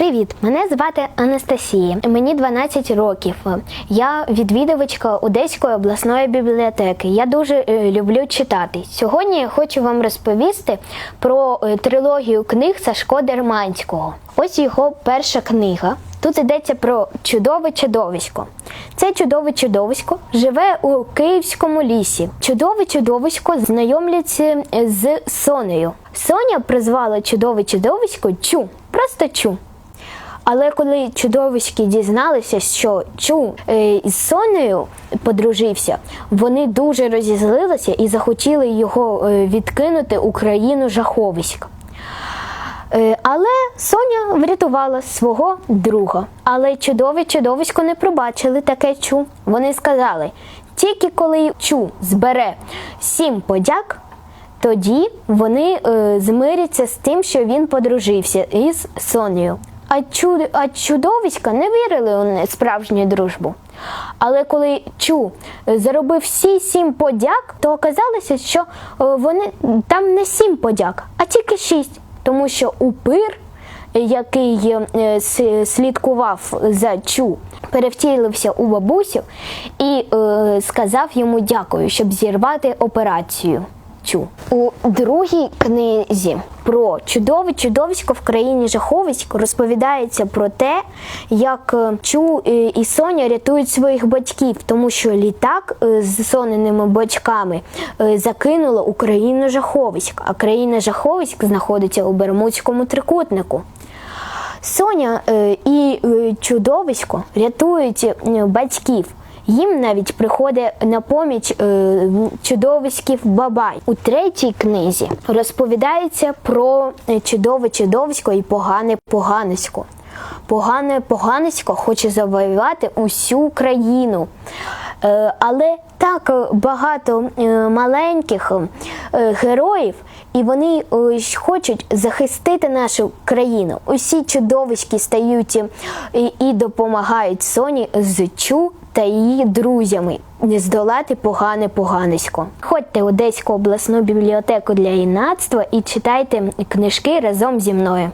Привіт! Мене звати Анастасія. Мені 12 років. Я відвідувачка Одеської обласної бібліотеки. Я дуже е, люблю читати. Сьогодні я хочу вам розповісти про е, трилогію книг Сашко Дерманського. Ось його перша книга. Тут йдеться про чудове чудовисько. Це чудове чудовисько живе у київському лісі. Чудове чудовисько знайомляться е, з Сонею. Соня призвала чудове чудовисько Чу, просто Чу. Але коли чудовиськи дізналися, що Чу е, із Сонею подружився, вони дуже розізлилися і захотіли його е, відкинути у країну жаховиськ. Е, Але Соня врятувала свого друга. Але чудове чудовисько не пробачили таке чу. Вони сказали: тільки коли чу збере сім подяк, тоді вони змиряться з тим, що він подружився із Сонею. А, чу, а чудовиська не вірили у справжню дружбу. Але коли Чу заробив всі сім подяк, то оказалося, що е, вони там не сім подяк, а тільки шість. Тому що упир, який е, слідкував за Чу, перевтілився у бабусю і е, сказав йому дякую, щоб зірвати операцію. Чу. У другій книзі про чудове чудовисько в країні жаховиськ розповідається про те, як е, Чу е, і Соня рятують своїх батьків, тому що літак е, з соненими батьками закинуло у країну жаховиськ, а країна жаховиськ знаходиться у Бермудському трикутнику. Соня і чудовисько рятують батьків. Їм навіть приходить на поміч е, чудовиськів бабай. У третій книзі розповідається про е, чудове чудовисько і погане поганисько. Погане поганисько хоче завоювати усю країну. Е, але так багато е, маленьких героїв, і вони хочуть захистити нашу країну. Усі чудовиськи стають і допомагають Соні з Чу та її друзями не здолати погане поганисько. Ходьте в Одеську обласну бібліотеку для юнацтва і читайте книжки разом зі мною.